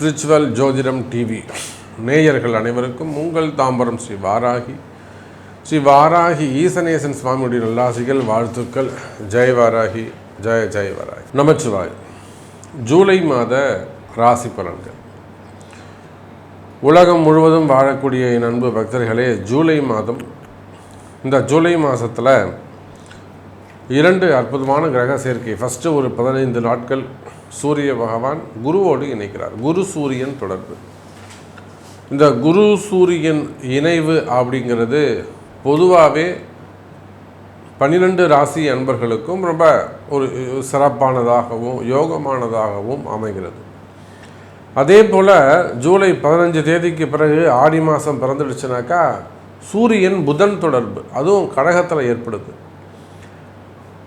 Spiritual ஜோதிடம் TV. நேயர்கள் அனைவருக்கும் உங்கள் தாம்பரம் ஸ்ரீ வாராகி. ஸ்ரீ வாராகி ஈசனேசன் சுவாமியுடைய நல்லாசிகள் வாழ்த்துக்கள். ஜெய் வாராகி ஜெய ஜெய வாராகி. நமச்சிவாய் ஜூலை மாத ராசி பலன்கள். உலகம் முழுவதும் வாழக்கூடிய என் அன்பு பக்தர்களே ஜூலை மாதம் இந்த ஜூலை மாதத்தில் இரண்டு அற்புதமான கிரக சேர்க்கை. ஃபஸ்ட்டு ஒரு பதினைந்து நாட்கள் சூரிய பகவான் குருவோடு இணைக்கிறார். குரு சூரியன் தொடர்பு. இந்த குரு சூரியன் இணைவு அப்படிங்கிறது பொதுவாகவே பன்னிரெண்டு ராசி அன்பர்களுக்கும் ரொம்ப ஒரு சிறப்பானதாகவும் யோகமானதாகவும் அமைகிறது. அதே போல் ஜூலை பதினஞ்சு தேதிக்கு பிறகு ஆடி மாதம் பிறந்துடுச்சுனாக்கா சூரியன் புதன் தொடர்பு. அதுவும் கடகத்தில் ஏற்படுது.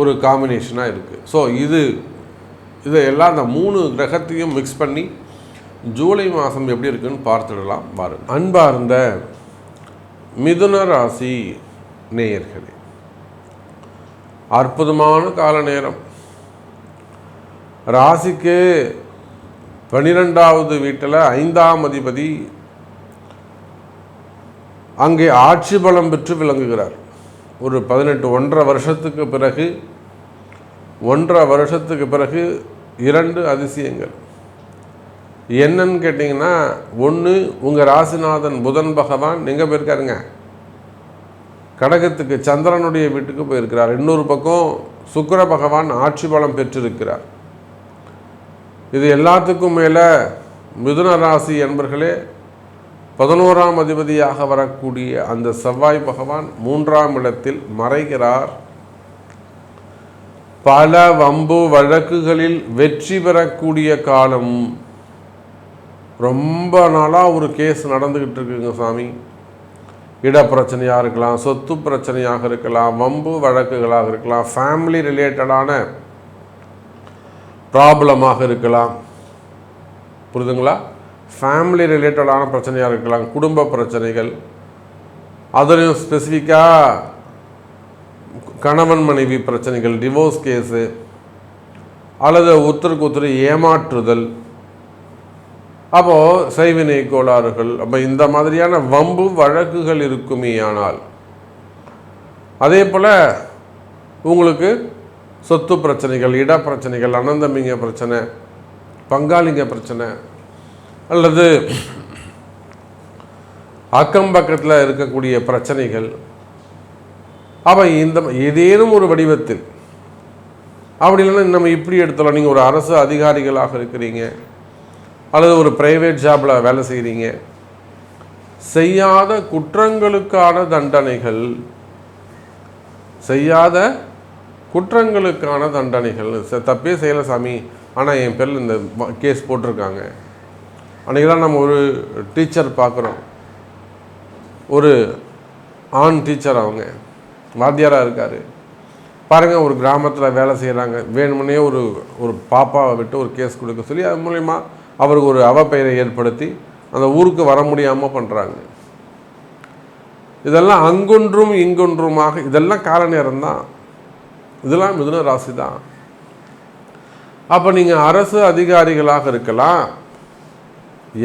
ஒரு காம்பினேஷனாக இருக்குது ஸோ இது இதையெல்லாம் அந்த மூணு கிரகத்தையும் மிக்ஸ் பண்ணி ஜூலை மாதம் எப்படி இருக்குன்னு பார்த்துடலாம் பாருங்க. அன்பார்ந்த மிதுன ராசி நேயர்களே அற்புதமான கால நேரம். ராசிக்கு பன்னிரெண்டாவது வீட்டில் ஐந்தாம் அதிபதி அங்கே ஆட்சி பலம் பெற்று விளங்குகிறார். ஒரு பதினெட்டு ஒன்றரை வருஷத்துக்கு பிறகு ஒன்றரை வருஷத்துக்கு பிறகு இரண்டு அதிசயங்கள். என்னன்னு கேட்டிங்கன்னா ஒன்று உங்கள் ராசிநாதன் புதன் பகவான் எங்கே போயிருக்காருங்க. கடகத்துக்கு சந்திரனுடைய வீட்டுக்கு போயிருக்கிறார். இன்னொரு பக்கம் சுக்கர பகவான் ஆட்சி பலம் பெற்றிருக்கிறார். இது எல்லாத்துக்கும் மேலே மிதுன ராசி என்பர்களே பதினோராம் அதிபதியாக வரக்கூடிய அந்த செவ்வாய் பகவான் மூன்றாம் இடத்தில் மறைகிறார். பல வம்பு வழக்குகளில் வெற்றி பெறக்கூடிய காலம். ரொம்ப நாளாக ஒரு கேஸ் நடந்துக்கிட்டு இருக்குங்க சாமி. இட பிரச்சனையாக இருக்கலாம் சொத்து பிரச்சனையாக இருக்கலாம் வம்பு வழக்குகளாக இருக்கலாம் ஃபேமிலி ரிலேட்டடான ப்ராப்ளமாக இருக்கலாம். புரிதுங்களா? ஃபேமிலி ரிலேட்டடான பிரச்சனையாக இருக்கலாம் குடும்ப பிரச்சனைகள். அதுலேயும் ஸ்பெசிஃபிக்காக கணவன் மனைவி பிரச்சனைகள் டிவோர்ஸ் கேஸு அல்லது ஒருத்தருக்கு ஒருத்தர் ஏமாற்றுதல். அப்போது செய்வினை கோளாறுகள் அப்போ இந்த மாதிரியான வம்பு வழக்குகள் இருக்குமே ஆனால் அதே போல் உங்களுக்கு சொத்து பிரச்சனைகள் இட பிரச்சனைகள் அனந்தமிங்க பிரச்சனை பங்காளிங்க பிரச்சனை அல்லது அக்கம் பக்கத்தில் இருக்கக்கூடிய பிரச்சனைகள் அவன் இந்த ஏதேனும் ஒரு வடிவத்தில் அப்படி இல்லைன்னா நம்ம இப்படி எடுத்தலாம் நீங்கள் ஒரு அரசு அதிகாரிகளாக இருக்கிறீங்க அல்லது ஒரு பிரைவேட் ஜாபில் வேலை செய்கிறீங்க செய்யாத குற்றங்களுக்கான தண்டனைகள் செய்யாத குற்றங்களுக்கான தண்டனைகள். தப்பே செய்யலை சாமி. ஆனால் என் பேரில் இந்த கேஸ் போட்டிருக்காங்க. அன்றைக்கெல்லாம் நம்ம ஒரு டீச்சர் பார்க்குறோம். ஒரு ஆண் டீச்சர் அவங்க. வாத்தியாராக இருக்கார். பாருங்கள் ஒரு கிராமத்தில் வேலை செய்கிறாங்க வேணுமுன்னே ஒரு ஒரு பாப்பாவை விட்டு ஒரு கேஸ் கொடுக்க சொல்லி அது மூலயமா அவருக்கு ஒரு அவப்பெயரை ஏற்படுத்தி அந்த ஊருக்கு வர முடியாமல் பண்ணுறாங்க இதெல்லாம் அங்கொன்றும் இங்கொன்றுமாக இதெல்லாம் கால நேரம்தான் இதெல்லாம் மிதுன ராசி தான். அப்போ நீங்கள் அரசு அதிகாரிகளாக இருக்கலாம்.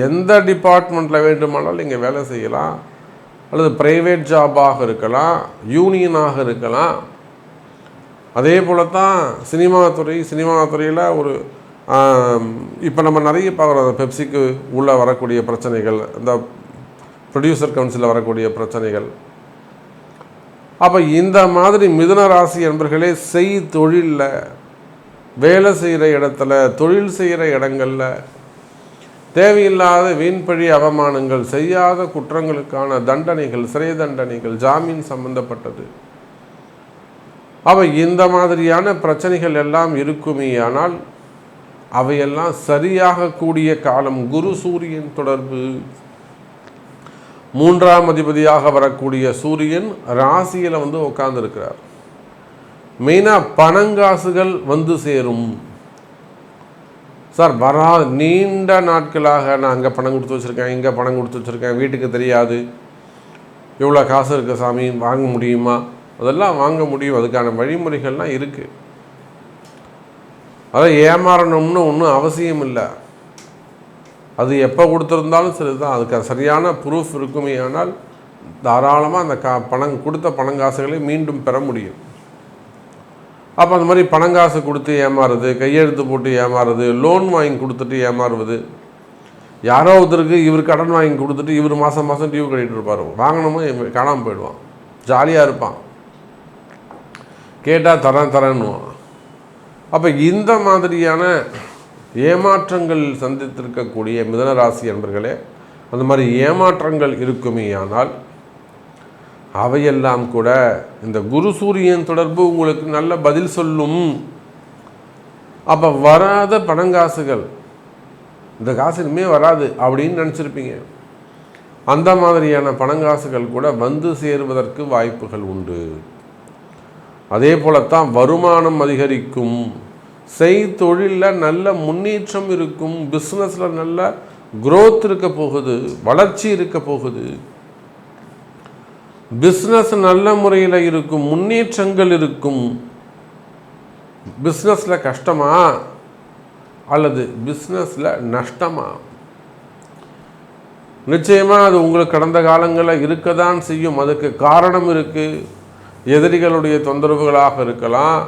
எந்த டிபார்ட்மெண்ட்டில் வேண்டுமானாலும் நீங்கள் வேலை செய்யலாம். அல்லது ப்ரைவேட் ஜாபாக இருக்கலாம் யூனியனாக இருக்கலாம். அதே போல தான் சினிமா துறை சினிமா துறையில் ஒரு இப்போ நம்ம நிறைய பார்க்குறோம். பெப்சிக்கு உள்ளே வரக்கூடிய பிரச்சனைகள் இந்த ப்ரொடியூசர் கவுன்சிலில் வரக்கூடிய பிரச்சனைகள். அப்போ இந்த மாதிரி மிதுன ராசி என்பர்களே செய் தொழிலில் வேலை செய்கிற இடத்துல தொழில் செய்கிற இடங்களில் தேவையில்லாத வீண்பழி அவமானங்கள் செய்யாத குற்றங்களுக்கான தண்டனைகள் சிறை தண்டனைகள் ஜாமீன் சம்பந்தப்பட்டது. அவை இந்த மாதிரியான பிரச்சனைகள் எல்லாம் இருக்குமேயானால் அவையெல்லாம் சரியாக கூடிய காலம் குரு சூரியன் தொடர்பு. மூன்றாம் அதிபதியாக வரக்கூடிய சூரியன் ராசியில் வந்து உட்கார்ந்துருக்கிறார் மெயினாக பணங்காசுகள் வந்து சேரும். சார் வரா நீண்ட நாட்களாக நான் அங்கே பணம் கொடுத்து வச்சுருக்கேன் இங்கே பணம் கொடுத்து வச்சுருக்கேன் வீட்டுக்கு தெரியாது. இவ்வளோ காசு இருக்கு சாமி வாங்க முடியுமா? அதெல்லாம் வாங்க முடியும் அதுக்கான வழிமுறைகள்லாம் இருக்குது அதை ஏமாறணும்னு ஒன்றும் அவசியம் இல்லை. அது எப்போ கொடுத்துருந்தாலும் சரி தான் அதுக்கு சரியான ப்ரூஃப் இருக்குமே ஆனால் தாராளமாக அந்த கா பணம் கொடுத்த பணங்காசுகளை மீண்டும் பெற முடியும். அப்போ அந்த மாதிரி பணங்காசு கொடுத்து ஏமாறுறது கையெழுத்து போட்டு ஏமாறுறது லோன் வாங்கி கொடுத்துட்டு ஏமாறுவது. யாரோ ஒருத்தருக்கு இவர் கடன் வாங்கி கொடுத்துட்டு இவர் மாதம் மாதம் டியூ கட்டிகிட்டு இருப்பார். வாங்கினமோ காணாமல் போயிடுவான். ஜாலியாக இருப்பான். கேட்டால் தரேன் தரேன்னுவான். அப்போ இந்த மாதிரியான ஏமாற்றங்கள் சந்தித்திருக்கக்கூடிய மிதனராசி என்பர்களே அந்த மாதிரி ஏமாற்றங்கள் இருக்குமே ஆனால் அவையெல்லாம் கூட இந்த குரு சூரியன் தொடர்பு உங்களுக்கு நல்ல பதில் சொல்லும். அப்போ வராத பணங்காசுகள் இந்த காசு இனிமே வராது அப்படின்னு நினச்சிருப்பீங்க. அந்த மாதிரியான பணங்காசுகள் கூட வந்து சேருவதற்கு வாய்ப்புகள் உண்டு. அதே போலத்தான் வருமானம் அதிகரிக்கும். செய் தொழிலில் நல்ல முன்னேற்றம் இருக்கும். பிஸ்னஸில் நல்ல குரோத் இருக்க போகுது. வளர்ச்சி இருக்க போகுது. பிஸ்னஸ் நல்ல முறையில் இருக்கும் முன்னேற்றங்கள் இருக்கும். பிஸ்னஸில் கஷ்டமா? அல்லது பிஸ்னஸில் நஷ்டமா? நிச்சயமாக அது உங்களுக்கு கடந்த காலங்களில் இருக்க தான் செய்யும். அதுக்கு காரணம் இருக்குது எதிரிகளுடைய தொந்தரவுகளாக இருக்கலாம்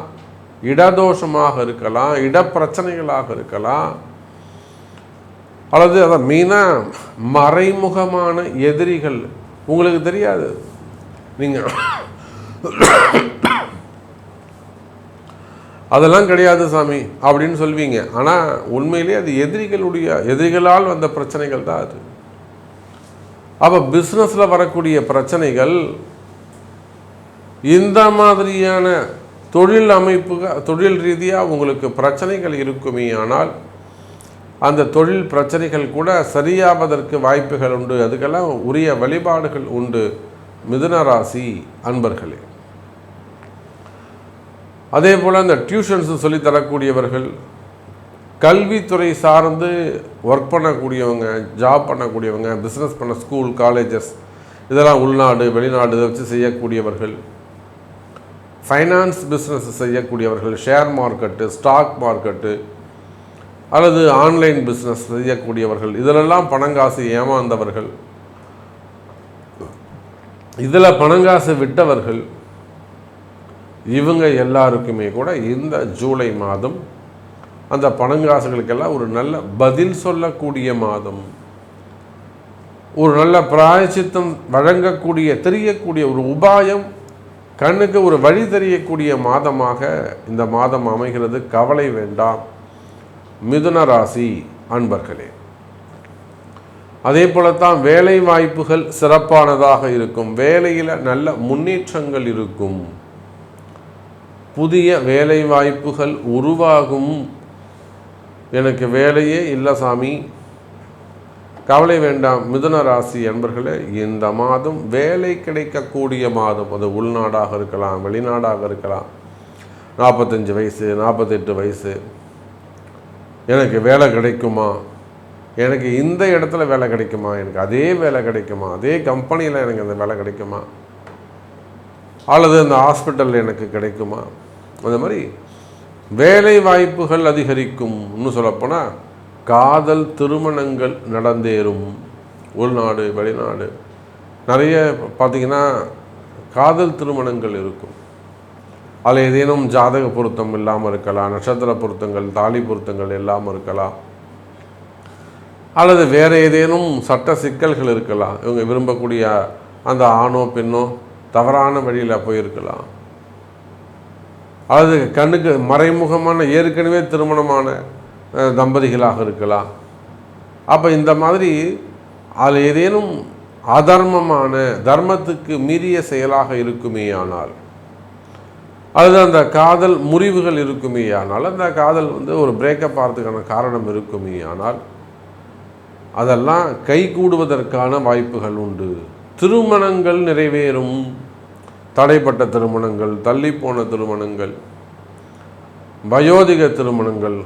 இடதோஷமாக இருக்கலாம் இடப்பிரச்சனைகளாக இருக்கலாம். அல்லது அதை மெயினாக மறைமுகமான எதிரிகள். உங்களுக்கு தெரியாது? நீங்கள் அதெல்லாம் கிடையாது சாமி அப்படின்னு சொல்வீங்க. ஆனால் உண்மையிலே அது எதிரிகளுடைய எதிரிகளால் வந்த பிரச்சனைகள் தான் அது. அப்போ பிஸ்னஸில் வரக்கூடிய பிரச்சனைகள் இந்த மாதிரியான தொழில் அமைப்பு தொழில் ரீதியாக உங்களுக்கு பிரச்சனைகள் இருக்குமே ஆனால் அந்த தொழில் பிரச்சனைகள் கூட சரியாவதற்கு வாய்ப்புகள் உண்டு. அதுக்கெல்லாம் உரிய வழிபாடுகள் உண்டு. மிதுனராசி அன்பர்களே. அதே போல் அந்த டியூஷன்ஸ் சொல்லித்தரக்கூடியவர்கள் கல்வித்துறை சார்ந்து ஒர்க் பண்ணக்கூடியவங்க ஜாப் பண்ணக்கூடியவங்க பிஸ்னஸ் பண்ண ஸ்கூல் காலேஜஸ் இதெல்லாம் உள்நாடு வெளிநாடு இதை வச்சு செய்யக்கூடியவர்கள் ஃபைனான்ஸ் பிஸ்னஸ் செய்யக்கூடியவர்கள் ஷேர் மார்க்கெட்டு ஸ்டாக் மார்க்கெட்டு அல்லது ஆன்லைன் பிஸ்னஸ் செய்யக்கூடியவர்கள் இதிலெல்லாம் பணங்காசு ஏமாந்தவர்கள். இதில் பணங்காசு விட்டவர்கள் இவங்க எல்லாருக்குமே கூட இந்த ஜூலை மாதம் அந்த பணங்காசுகளுக்கெல்லாம் ஒரு நல்ல பதில் சொல்லக்கூடிய மாதம். ஒரு நல்ல பிராயச்சித்தம் வழங்கக்கூடிய தெரியக்கூடிய ஒரு உபாயம் கண்ணுக்கு ஒரு வழி தெரியக்கூடிய மாதமாக இந்த மாதம் அமைகிறது. கவலை வேண்டாம். மிதுன ராசி அன்பர்களே. அதே போலத்தான் வேலை வாய்ப்புகள் சிறப்பானதாக இருக்கும். வேலையில் நல்ல முன்னேற்றங்கள் இருக்கும். புதிய வேலை வாய்ப்புகள் உருவாகும். எனக்கு வேலையே இல்லை சாமி. கவலை வேண்டாம். மிதுன ராசி என்பர்களே இந்த மாதம் வேலை கிடைக்கக்கூடிய மாதம். அது உள்நாடாக இருக்கலாம் வெளிநாடாக இருக்கலாம். நாற்பத்தஞ்சு வயசு நாற்பத்தெட்டு வயசு. எனக்கு வேலை கிடைக்குமா? எனக்கு இந்த இடத்துல வேலை கிடைக்குமா? எனக்கு அதே வேலை கிடைக்குமா? அதே கம்பெனியில் எனக்கு அந்த வேலை கிடைக்குமா? அல்லது அந்த ஹாஸ்பிட்டலில் எனக்கு கிடைக்குமா? அந்த மாதிரி வேலை வாய்ப்புகள் அதிகரிக்கும் இன்னும் சொல்லப்போனால் காதல் திருமணங்கள் நடந்தேறும். உள்நாடு வெளிநாடு. நிறைய பார்த்திங்கன்னா காதல் திருமணங்கள் இருக்கும். அதில் ஏதேனும் ஜாதக பொருத்தம் இல்லாமல் இருக்கலாம் நட்சத்திர பொருத்தங்கள் தாலி பொருத்தங்கள் இல்லாமல் இருக்கலாம். அல்லது வேறு ஏதேனும் சட்ட சிக்கல்கள் இருக்கலாம். இவங்க விரும்பக்கூடிய அந்த ஆணோ பெண்ணோ தவறான வழியில் போயிருக்கலாம். அல்லது கண்ணுக்கு மறைமுகமான ஏற்கனவே திருமணமான தம்பதிகளாக இருக்கலாம். அப்போ இந்த மாதிரி அதில் ஏதேனும் அதர்மமான தர்மத்துக்கு மீறிய செயலாக இருக்குமே ஆனால் அல்லது அந்த காதல் முறிவுகள் இருக்குமே ஆனால் அந்த காதல் வந்து ஒரு பிரேக்கப் ஆகிறதுக்கான காரணம் இருக்குமே ஆனால் அதெல்லாம் கை கூடுவதற்கான வாய்ப்புகள் உண்டு. திருமணங்கள் நிறைவேறும். தடைப்பட்ட திருமணங்கள் தள்ளிப்போன திருமணங்கள் வயோதிக திருமணங்கள்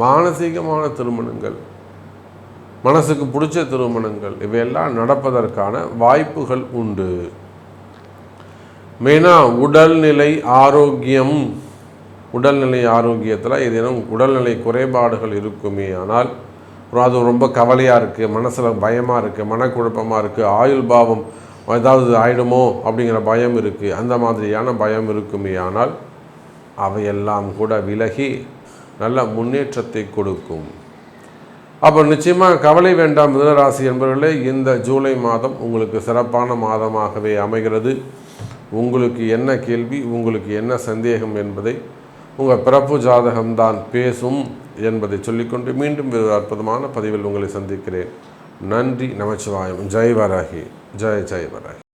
மானசீகமான திருமணங்கள் மனசுக்கு பிடிச்ச திருமணங்கள் இவையெல்லாம் நடப்பதற்கான வாய்ப்புகள் உண்டு. மெயினாக உடல்நிலை ஆரோக்கியம். உடல்நிலை ஆரோக்கியத்தில் ஏதேனும் உடல்நிலை குறைபாடுகள் இருக்குமே ஆனால் அது ரொம்ப கவலையாக இருக்குது மனசில் பயமாக இருக்குது மனக்குழப்பமாக இருக்குது ஆயுள் பாவம் ஏதாவது ஆயிடுமோ அப்படிங்கிற பயம் இருக்குது அந்த மாதிரியான பயம் இருக்குமே ஆனால் அவையெல்லாம் கூட விலகி நல்ல முன்னேற்றத்தை கொடுக்கும். அப்போ நிச்சயமாக கவலை வேண்டாம் மிதனராசி என்பவர்களே இந்த ஜூலை மாதம் உங்களுக்கு சிறப்பான மாதமாகவே அமைகிறது. உங்களுக்கு என்ன கேள்வி உங்களுக்கு என்ன சந்தேகம் என்பதை உங்கள் பிறப்பு ஜாதகம்தான் பேசும் என்பதை சொல்லிக்கொண்டு மீண்டும் ஒரு அற்புதமான பதிவில் உங்களை சந்திக்கிறேன். நன்றி நமச்சிவாயம். ஜெய் வராகி. ஜெய் ஜெய் வராகி.